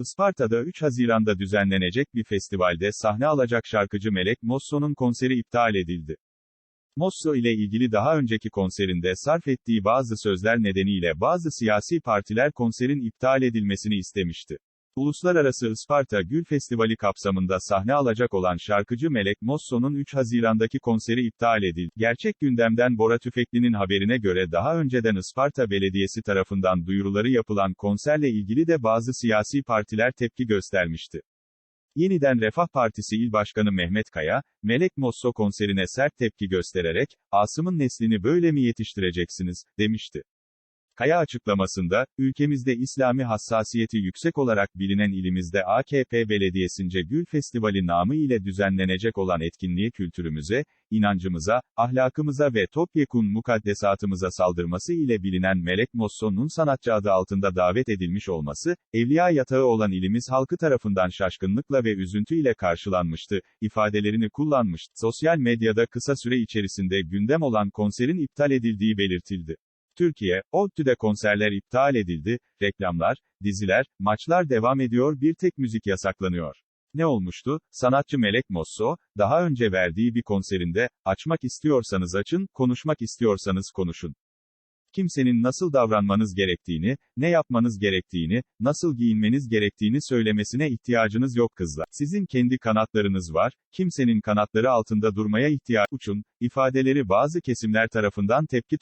Isparta'da 3 Haziran'da düzenlenecek bir festivalde sahne alacak şarkıcı Melek Mosso'nun konseri iptal edildi. Mosso ile ilgili daha önceki konserinde sarf ettiği bazı sözler nedeniyle bazı siyasi partiler konserin iptal edilmesini istemişti. Uluslararası Isparta Gül Festivali kapsamında sahne alacak olan şarkıcı Melek Mosso'nun 3 Haziran'daki konseri iptal edildi. Gerçek gündemden Bora Tüfekli'nin haberine göre daha önceden Isparta Belediyesi tarafından duyuruları yapılan konserle ilgili de bazı siyasi partiler tepki göstermişti. Yeniden Refah Partisi İl Başkanı Mehmet Kaya, Melek Mosso konserine sert tepki göstererek, Asım'ın neslini böyle mi yetiştireceksiniz, demişti. Kaya açıklamasında, ülkemizde İslami hassasiyeti yüksek olarak bilinen ilimizde AKP Belediyesince Gül Festivali namı ile düzenlenecek olan etkinliğe kültürümüze, inancımıza, ahlakımıza ve topyekun mukaddesatımıza saldırması ile bilinen Melek Mosso'nun sanatçı adı altında davet edilmiş olması, evliya yatağı olan ilimiz halkı tarafından şaşkınlıkla ve üzüntüyle karşılanmıştı, ifadelerini kullanmıştı. Sosyal medyada kısa süre içerisinde gündem olan konserin iptal edildiği belirtildi. Türkiye, ODTÜ'de konserler iptal edildi, reklamlar, diziler, maçlar devam ediyor bir tek müzik yasaklanıyor. Ne olmuştu? Sanatçı Melek Mosso, daha önce verdiği bir konserinde, açmak istiyorsanız açın, konuşmak istiyorsanız konuşun. Kimsenin nasıl davranmanız gerektiğini, ne yapmanız gerektiğini, nasıl giyinmeniz gerektiğini söylemesine ihtiyacınız yok kızlar. Sizin kendi kanatlarınız var, kimsenin kanatları altında durmaya ihtiyaç uçun, ifadeleri bazı kesimler tarafından tepki